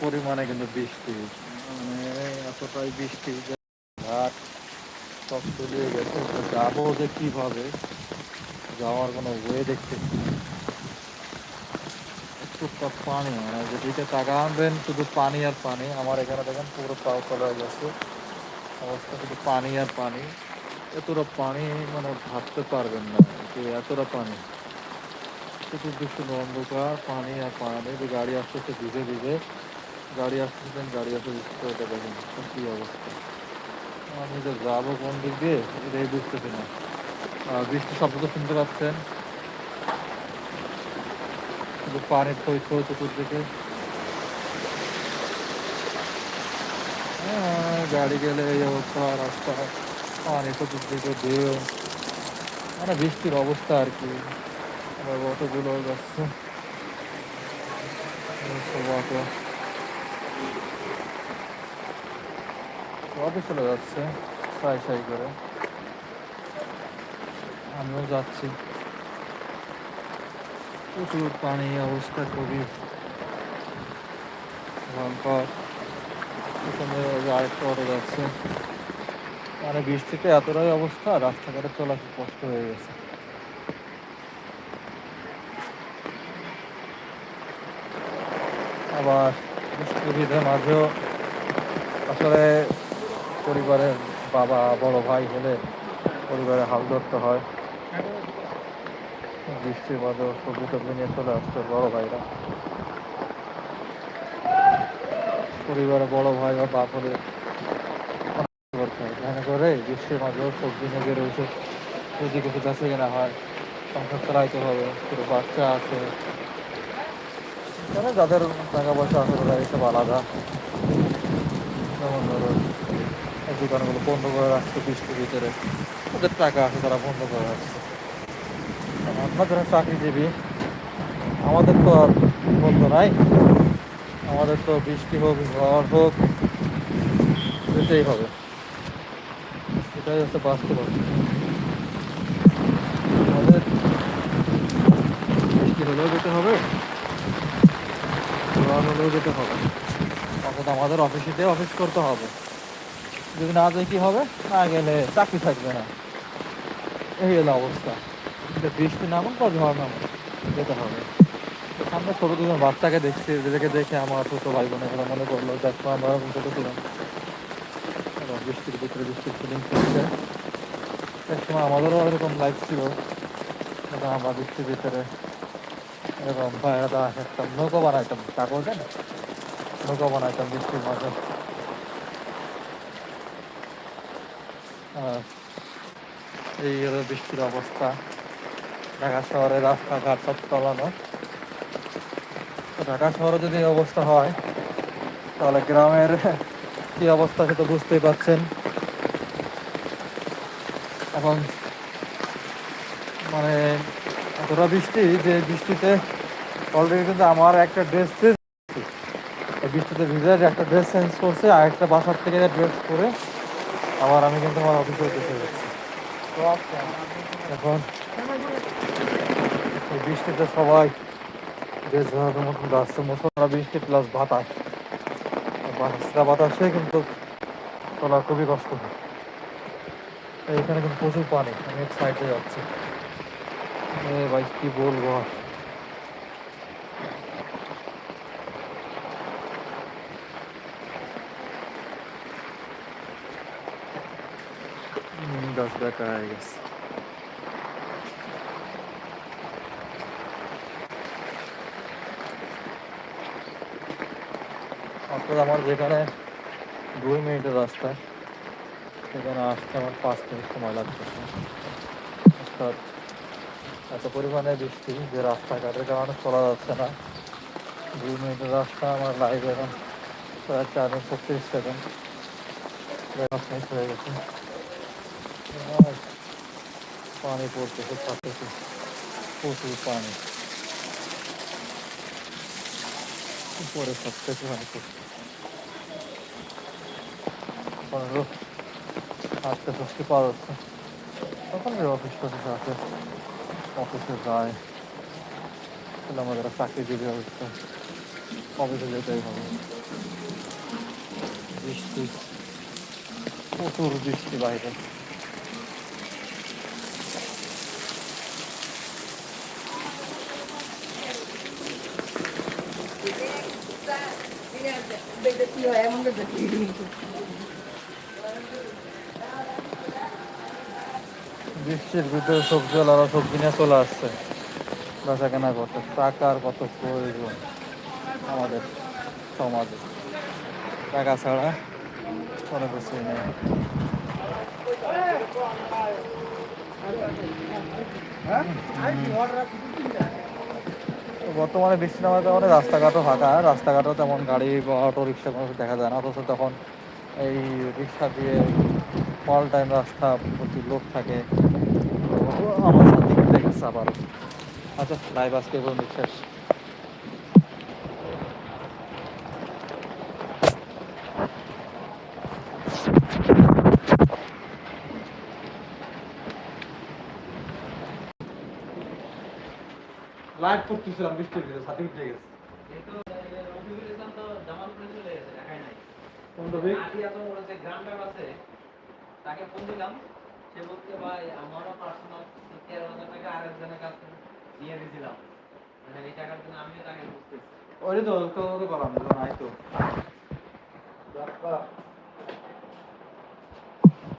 পরিমাণে কিন্তু বৃষ্টি। মানে এতটাই বৃষ্টি ঘাট সব গেছে। যাব যে কীভাবে, যাওয়ার কোনো ওয়ে। টুকটাক পানি মানে যেদিকে টাকা আনবেন শুধু পানি আর পানি। আমার এখানে দেখেন পুরো পাও চলে গেছে। অবস্থা শুধু পানি আর পানি। এতটা পানি মানে ভাবতে পারবেন না যে এতটা পানি। চতুর্দিক শুধু অন্ধকার, পানি আর পানি। গাড়ি গাড়ি আসতেছে ভিজে ভিজে। গাড়ি আসতেছেন গাড়ি এটা দেখেন অবস্থা? আমি যে যাব কোন দিক দিয়ে, এটাই বুঝতেছি না। আর বৃষ্টির শব্দ তো শুনতে পাচ্ছেন। শুধু থই থই চতুর্দিকে। গাড়ি গেলে এই অবস্থা, রাস্তা পানি চতুর্দিকে ঢেউ। মানে বৃষ্টির অবস্থা আর কি। আবার অটোগুলো যাচ্ছে। সবই চলে যাচ্ছে, সাই সাই করে। আমিও যাচ্ছি। প্রচুর পানি, অবস্থা খুবই ভয়ঙ্কর। আরেকটা অটো যাচ্ছে। মানে বৃষ্টিতে এতটাই অবস্থা, রাস্তাঘাটে চলা কষ্ট হয়ে গেছে। আবার বৃষ্টির মাঝেও আসলে পরিবারের বাবা, বড় ভাই হলে পরিবারে হাল ধরতে হয়। বৃষ্টির মাঝেও সবজি টবজি নিয়ে চলে আসছে বড় ভাইরা। পরিবারে বড় ভাই বা বাপ হলে এখানে করে বৃষ্টির মাঝেও সবজি নিয়ে বেরোয়েছে যদি কিছু কাছে কেনা হয়, সংসার চালাইতে হবে পুরো বাচ্চা আছে মানে যাদের টাকা পয়সা আছে তারা এসব আলাদা। যেমন ধরুন এই দোকানগুলো বন্ধ করে রাখছে বৃষ্টির ভিতরে। ওদের টাকা আছে, তারা বন্ধ করে রাখছে। যারা চাকরিজীবী, আমাদের তো আর বন্ধ নাই। আমাদের তো বৃষ্টি হোক, ঝড় হোক, যেতেই হবে। এটাই হচ্ছে বাস্তবতা। আমাদের বৃষ্টি হলেও যেতে হবে। ঝড় হলেও যেতে হবে। অর্থাৎ আমাদের অফিসে অফিস করতে হবে। যদি না যাই কি হবে? না গেলে চাকরি থাকবে না। এই হলো অবস্থা। বৃষ্টি নামুন, বা ঝড় নামুন, যেতে হবে। সামনে ছোটো দুজন বাচ্চাকে দেখছি যেটাকে দেখে আমার ছোটো ভাই বোনেরা মনে করল, দেখো আমরা ছোটো ছিলাম। বৃষ্টির ভিতরে বৃষ্টির ফিলিং করছে। এক সময় আমাদেরও এরকম লাইফ ছিল। আমরা বৃষ্টির ভিতরে এরকম ভাইরা একটা নৌকা বানাইতাম, কাগজে না নৌকা বানাইতাম বৃষ্টির মাঝে এই হলো বৃষ্টির অবস্থা। ঢাকা শহরে রাস্তাঘাট সব চলানো ঢাকা শহরে যদি অবস্থা হয়, তাহলে গ্রামের কি অবস্থা সেটা বুঝতেই পারছেন। এখন মানে এতটা বৃষ্টি যে বৃষ্টিতে অলরেডি কিন্তু আমার একটা ড্রেস চেঞ্জ বৃষ্টিতে ভিজে একটা ড্রেস চেঞ্জ করছে, আর একটা বাসার থেকে ড্রেস পরে আবার আমি কিন্তু আমার অফিসে উঠে যাচ্ছি এখন বৃষ্টিতে সবাই যে ঝড়ের মতন যাচ্ছে মুসলমানরা বৃষ্টি প্লাস বাতাস। বাতাসটা, বাতাসে কিন্তু চলা খুবই কষ্ট হয় এইখানে কিন্তু প্রচুর পানি, আমি সাইডে যাচ্ছি। ভাই, কি বলব টাকা হয়ে গেছে অর্থাৎ আমার যেখানে দুই মিনিটের রাস্তা সেখানে আসতে আমার পাঁচ মিনিট সময় লাগতেছে অর্থাৎ এত পরিমাণে বৃষ্টি, যে রাস্তাঘাটের কারণে চলা যাচ্ছে না। দুই মিনিটের রাস্তা আমার লাইভ এখন, প্রায় চার ছত্রিশ সেকেন্ড হয়ে গেছে। পানি পড়তেছে থাকতেছে প্রচুর পানি। উপরে থেকে পানি পড়ছে আজকে স্বস্তি পাওয়া যাচ্ছে সকালে অফিস টফিস আছে অফিসে যায়। তাহলে আমাদের চাকরিজীবী অবস্থা অফিসে যেতেই হবে বৃষ্টি। প্রচুর বৃষ্টি বাইরে। বৃষ্টির ভিতরে সবজিওয়ালারা সবজি নিয়ে চলে আসছে। বেচা কেনা করতে। টাকার কত প্রয়োজন আমাদের সমাজে? টাকা ছাড়া কোনো কিছুই নেই। তো বর্তমানে বৃষ্টি নামার কারণে রাস্তাঘাটও ফাঁকা, রাস্তাঘাটও তেমন গাড়ি বা অটো রিক্সা কোনো দেখা যায় না, অথচ তখন এই রিক্সা দিয়ে অল টাইম রাস্তা প্রতি লোক থাকে। আমার সাথে আবার। আচ্ছা লাইভ আজকে শেষ। লাইভ করতেছিলাম বৃষ্টির ভিতরে সাথে উঠে গেছে। তাকে ফোন দিলাম। সে বলতে ভাই আমারও পার্সোনাল তেরো হাজার টাকা আরেকজনের কাছে দিয়ে দিয়েছিলাম মানে এই টাকার জন্য আমিও তাকে বুঝতেছি ওই তো তো তো বললাম নাই তো।